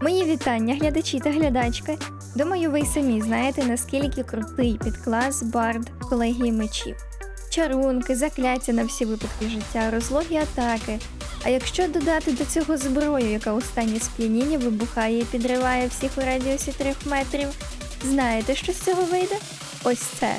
Мої вітання, глядачі та глядачки. Думаю, ви й самі знаєте, наскільки крутий підклас Бард колегії мечів. Чарунки, закляття на всі випадки життя, розлогі атаки. А якщо додати до цього зброю, яка у стані сплініння вибухає і підриває всіх у радіусі трьох метрів, знаєте, що з цього вийде? Ось це.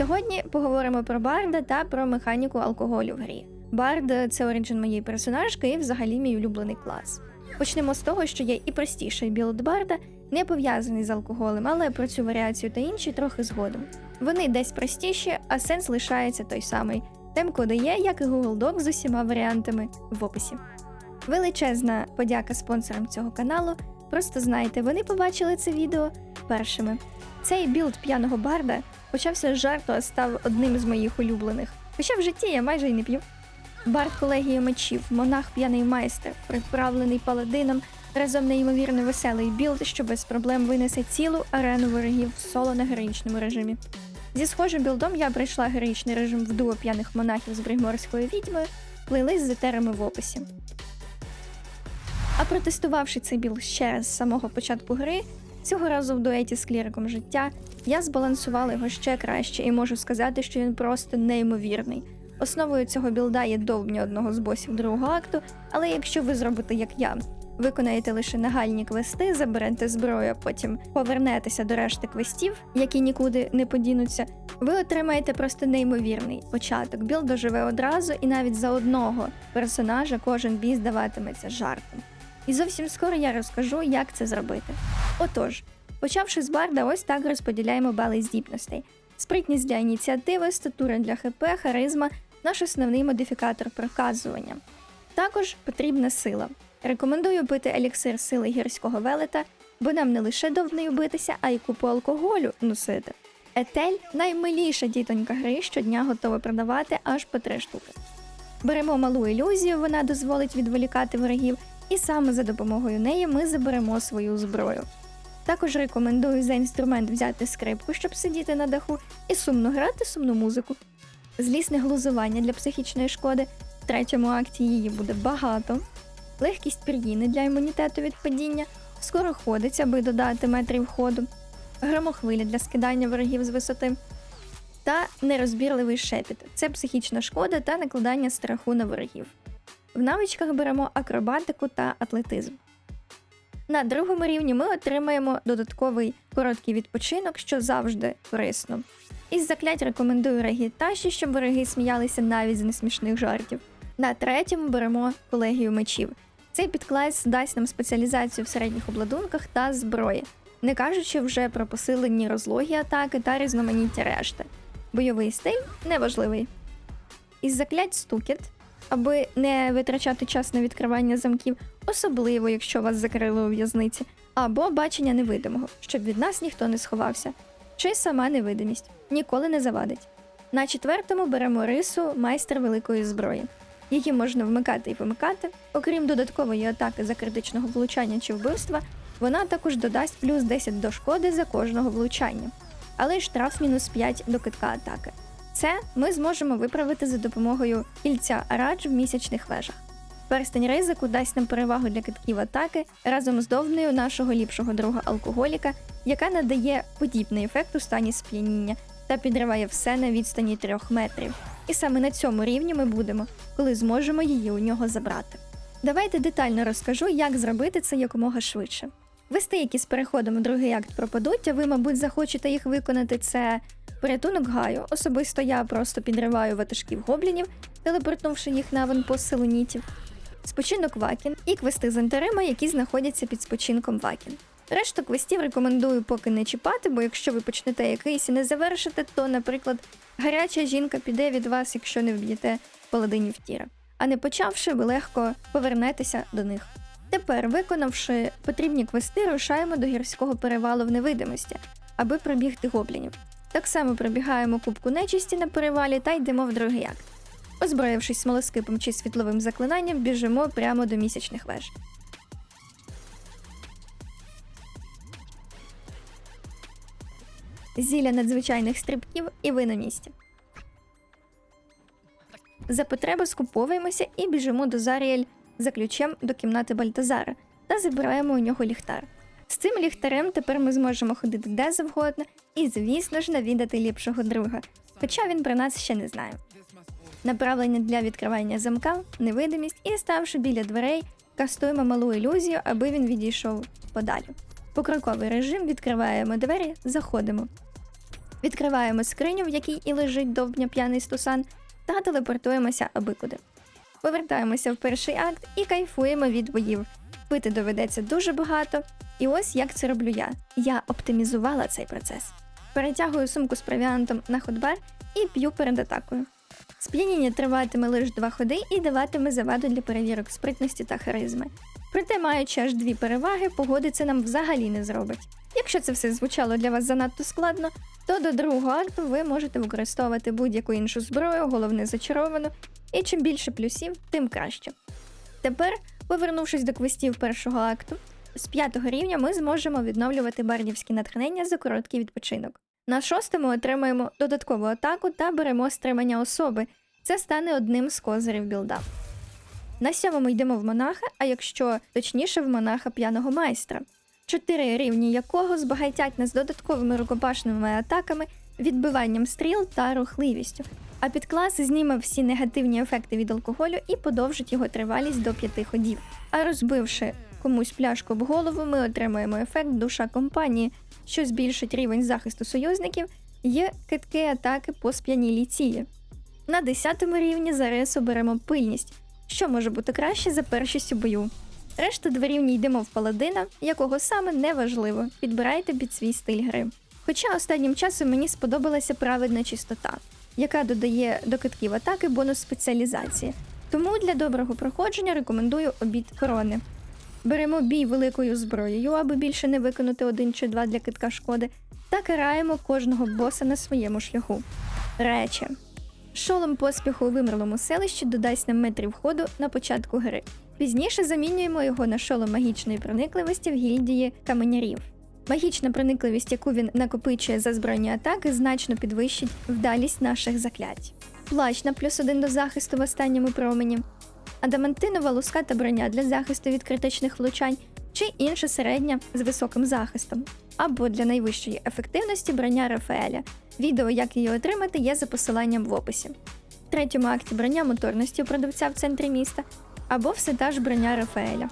Сьогодні поговоримо про Барда та про механіку алкоголю в грі. Бард це оригін моєї персонажки і взагалі мій улюблений клас. Почнемо з того, що є і простіший білд Барда, не пов'язаний з алкоголем, але про цю варіацію та інші трохи згодом. Вони десь простіші, а сенс лишається той самий. Темкоди є, як і Google Doc з усіма варіантами в описі. Величезна подяка спонсорам цього каналу. Просто знайте, вони побачили це відео першими. Цей білд п'яного барда почався з жарту, а став одним з моїх улюблених. Хоча в житті я майже й не п'ю. Бард колегії мечів, монах п'яний майстер, приправлений паладином, разом неймовірно веселий білд, що без проблем винесе цілу арену ворогів в соло на героїчному режимі. Зі схожим білдом я пройшла героїчний режим в дуо п'яних монахів з Бригморською відьмою, плейлист з етерами в описі. А протестувавши цей білд ще з самого початку гри, цього разу в дуеті з кліриком життя, я збалансувала його ще краще і можу сказати, що він просто неймовірний. Основою цього білда є довбня одного з босів другого акту, але якщо ви зробите як я, виконаєте лише нагальні квести, заберете зброю, а потім повернетеся до решти квестів, які нікуди не подінуться, ви отримаєте просто неймовірний початок. Білд живе одразу, і навіть за одного персонажа кожен бій здаватиметься жартом. І зовсім скоро я розкажу, як це зробити. Отож, почавши з барда, ось так розподіляємо бали здібностей. Спритність для ініціативи, статура для ХП, харизма наш основний модифікатор проказування. Також потрібна сила. Рекомендую пити еліксир сили гірського велета, бо нам не лише довбнею битися, а й купу алкоголю носити. Етель наймиліша дітонька гри, щодня готова продавати аж по три штуки. Беремо малу ілюзію, вона дозволить відволікати ворогів, і саме за допомогою неї ми заберемо свою зброю. Також рекомендую за інструмент взяти скрипку, щоб сидіти на даху, і сумно грати сумну музику. Злісне глузування для психічної шкоди. В третьому акті її буде багато. Легкість пір'їни для імунітету від падіння, скоро ходить, аби додати метрів ходу, громохвилі для скидання ворогів з висоти. Та нерозбірливий шепіт це психічна шкода та накладання страху на ворогів. В навичках беремо акробатику та атлетизм. На другому рівні ми отримаємо додатковий короткий відпочинок, що завжди корисно. Із заклять рекомендую регіташі, щоб вороги сміялися навіть з несмішних жартів. На третьому беремо колегію мечів. Цей підклас дасть нам спеціалізацію в середніх обладунках та зброї, не кажучи вже про посилені розлогі атаки та різноманіття решти. Бойовий стиль неважливий. Із заклять стукіт, аби не витрачати час на відкривання замків, особливо якщо вас закрили у в'язниці, або бачення невидимого, щоб від нас ніхто не сховався, чи сама невидимість ніколи не завадить. На четвертому беремо рису майстер великої зброї. Її можна вмикати і вимикати. Окрім додаткової атаки за критичного влучання чи вбивства, вона також додасть плюс 10 до шкоди за кожного влучання, але й штраф мінус 5 до китка атаки. Це ми зможемо виправити за допомогою кільця Арадж в місячних вежах. Перстень ризику дасть нам перевагу для китків атаки разом з довбнею нашого ліпшого друга алкоголіка, яка надає подібний ефект у стані сп'яніння та підриває все на відстані трьох метрів. І саме на цьому рівні ми будемо, коли зможемо її у нього забрати. Давайте детально розкажу, як зробити це якомога швидше. Вести, які з переходом у другий акт пропадуть, а ви, мабуть, захочете їх виконати. Це порятунок гаю. Особисто я просто підриваю ватажків гоблінів, телепортнувши їх на аванпост селонітів. Спочинок Вакін і квести з антерима, які знаходяться під спочинком Вакін. Решту квестів рекомендую поки не чіпати, бо якщо ви почнете якийсь і не завершите, то, наприклад, гаряча жінка піде від вас, якщо не вб'єте паладинів тіра. А не почавши, ви легко повернетеся до них. Тепер, виконавши потрібні квести, рушаємо до гірського перевалу в невидимості, аби пробігти гоблінів. Так само пробігаємо кубку нечисті на перевалі та йдемо в другий акт. Озброївшись смолоскипом чи світловим заклинанням, біжимо прямо до місячних веж. Зілля надзвичайних стрибків і ви на місці. За потреби скуповуємося і біжимо до Заріель за ключем до кімнати Бальтазара та забираємо у нього ліхтар. З цим ліхтарем тепер ми зможемо ходити де завгодно і, звісно ж, навідати ліпшого друга, хоча він про нас ще не знає. Направлення для відкривання замка, невидимість і, ставши біля дверей, кастуємо малу ілюзію, аби він відійшов подалі. Покроковий режим відкриваємо двері, заходимо. Відкриваємо скриню, в якій і лежить довбня п'яний стусан, та телепортуємося аби куди. Повертаємося в перший акт і кайфуємо від боїв. Пити доведеться дуже багато, і ось як це роблю я. Я оптимізувала цей процес. Перетягую сумку з провіантом на ходбар і п'ю перед атакою. Сп'яніння триватиме лише два ходи і даватиме заваду для перевірок спритності та харизми. Проте, маючи аж дві переваги, погоди це нам взагалі не зробить. Якщо це все звучало для вас занадто складно, то до другого акту ви можете використовувати будь-яку іншу зброю, головне зачаровану, і чим більше плюсів, тим краще. Тепер, повернувшись до квестів першого акту, з п'ятого рівня ми зможемо відновлювати бардівські натхнення за короткий відпочинок. На шостому отримаємо додаткову атаку та беремо стримання особи. Це стане одним з козирів білда. На сьомому йдемо в монаха, а якщо точніше в монаха п'яного майстра, чотири рівні якого збагатять нас додатковими рукопашними атаками, відбиванням стріл та рухливістю. А підклас зніме всі негативні ефекти від алкоголю і подовжить його тривалість до п'яти ходів. А розбивши комусь пляшку об голову, ми отримаємо ефект душа компанії, що збільшить рівень захисту союзників і китки атаки по сп'янілій цілі. На 10 рівні за ресу беремо пильність, що може бути краще за першість у бою. Решту дворівні йдемо в паладина, якого саме не важливо, підбирайте під свій стиль гри. Хоча останнім часом мені сподобалася праведна чистота, яка додає до китків атаки бонус спеціалізації. Тому для доброго проходження рекомендую обід корони. Беремо бій великою зброєю, аби більше не виконати один чи два для китка шкоди, та караємо кожного боса на своєму шляху. Речі. Шолом поспіху у вимерлому селищі додасть нам метрів ходу на початку гри. Пізніше замінюємо його на шолом магічної проникливості в гільдії каменярів. Магічна проникливість, яку він накопичує за збройні атаки, значно підвищить вдалість наших заклять. Плащ на плюс один до захисту в останньому промені, адамантинова луска та броня для захисту від критичних влучань чи інша середня з високим захистом, або для найвищої ефективності броня Рафаеля. Відео, як її отримати, є за посиланням в описі. В третьому акті броня моторності у продавця в центрі міста, або все та ж броня Рафаеля.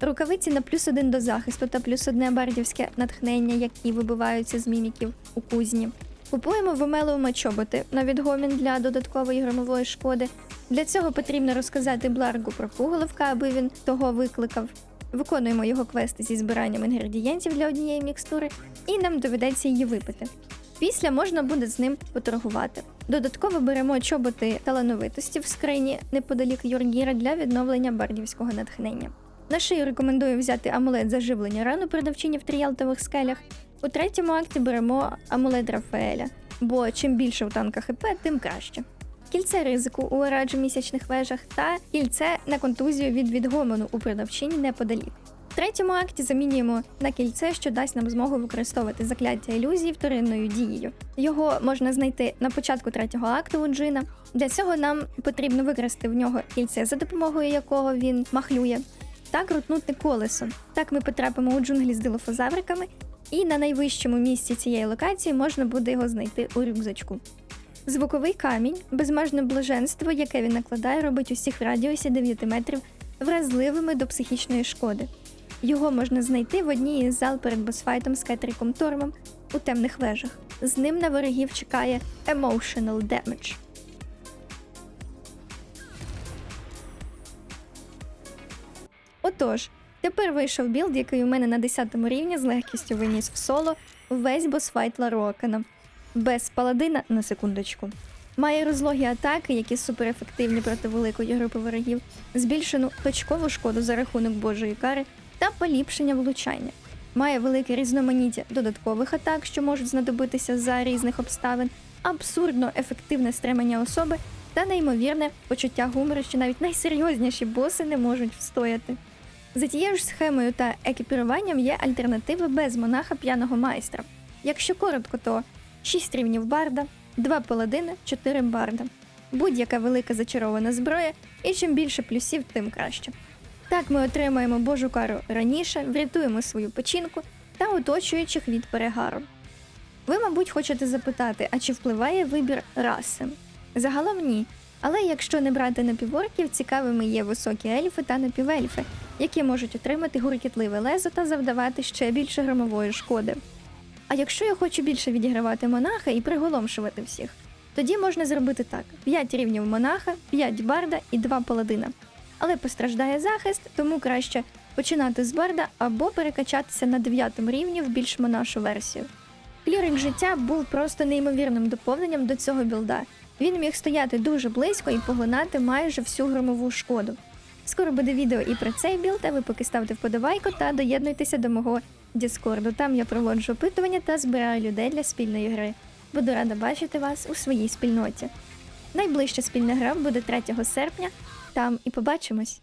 Рукавиці на плюс один до захисту та плюс одне бардівське натхнення, які вибиваються з міміків у кузні. Купуємо вимелуємо чоботи на відгомін для додаткової громової шкоди. Для цього потрібно розказати Бларгу про пуголовка, аби він того викликав. Виконуємо його квести зі збиранням інгредієнтів для однієї мікстури, і нам доведеться її випити. Після можна буде з ним поторгувати. Додатково беремо чоботи талановитості в скрині неподалік Юргіра для відновлення бардівського натхнення. На шию рекомендую взяти амулет заживлення рану продавчині в тріялтових скелях. У третьому акті беремо амулет Рафаеля, бо чим більше у танка ХП, тим краще. Кільце ризику у раджі місячних вежах та кільце на контузію від відгомону у продавчині неподалік. В третьому акті замінюємо на кільце, що дасть нам змогу використовувати закляття ілюзії вторинною дією. Його можна знайти на початку третього акту у Джина. Для цього нам потрібно використати в нього кільце, за допомогою якого він махлює, та крутнути колесо. Так ми потрапимо у джунглі з дилофозавриками, і на найвищому місці цієї локації можна буде його знайти у рюкзачку. Звуковий камінь, безмежне блаженство, яке він накладає, робить усіх в радіусі 9 метрів вразливими до психічної шкоди. Його можна знайти в одній із зал перед босфайтом з Кетріком Тормом у темних вежах. З ним на ворогів чекає Emotional Damage. Отож, тепер вийшов білд, який у мене на 10 рівні з легкістю виніс в соло весь босфайт Лароакана. Без паладина на секундочку. Має розлогі атаки, які суперефективні проти великої групи ворогів, збільшену точкову шкоду за рахунок божої кари та поліпшення влучання. Має велике різноманіття додаткових атак, що можуть знадобитися за різних обставин, абсурдно ефективне стримання особи та неймовірне почуття гумору, що навіть найсерйозніші боси не можуть встояти. За тією ж схемою та екіпіруванням є альтернативи без монаха п'яного майстра. Якщо коротко, то 6 рівнів барда, 2 паладини, 4 барда. Будь-яка велика зачарована зброя, і чим більше плюсів, тим краще. Так ми отримаємо божу кару раніше, врятуємо свою печінку та оточуючих від перегару. Ви, мабуть, хочете запитати, а чи впливає вибір раси? Загалом ні. Але якщо не брати напіворків, цікавими є високі ельфи та напівельфи, які можуть отримати гуркітливе лезо та завдавати ще більше громової шкоди. А якщо я хочу більше відігравати монаха і приголомшувати всіх, тоді можна зробити так: 5 рівнів монаха, 5 барда і 2 паладина. Але постраждає захист, тому краще починати з барда або перекачатися на 9 рівні в більш монашу версію. Кліринг життя був просто неймовірним доповненням до цього білда. Він міг стояти дуже близько і поглинати майже всю громову шкоду. Скоро буде відео і про цей білд, а ви поки ставте вподобайку та доєднуйтеся до мого Діскорду. Там я проводжу опитування та збираю людей для спільної гри. Буду рада бачити вас у своїй спільноті. Найближча спільна гра буде 3 серпня. Там і побачимось.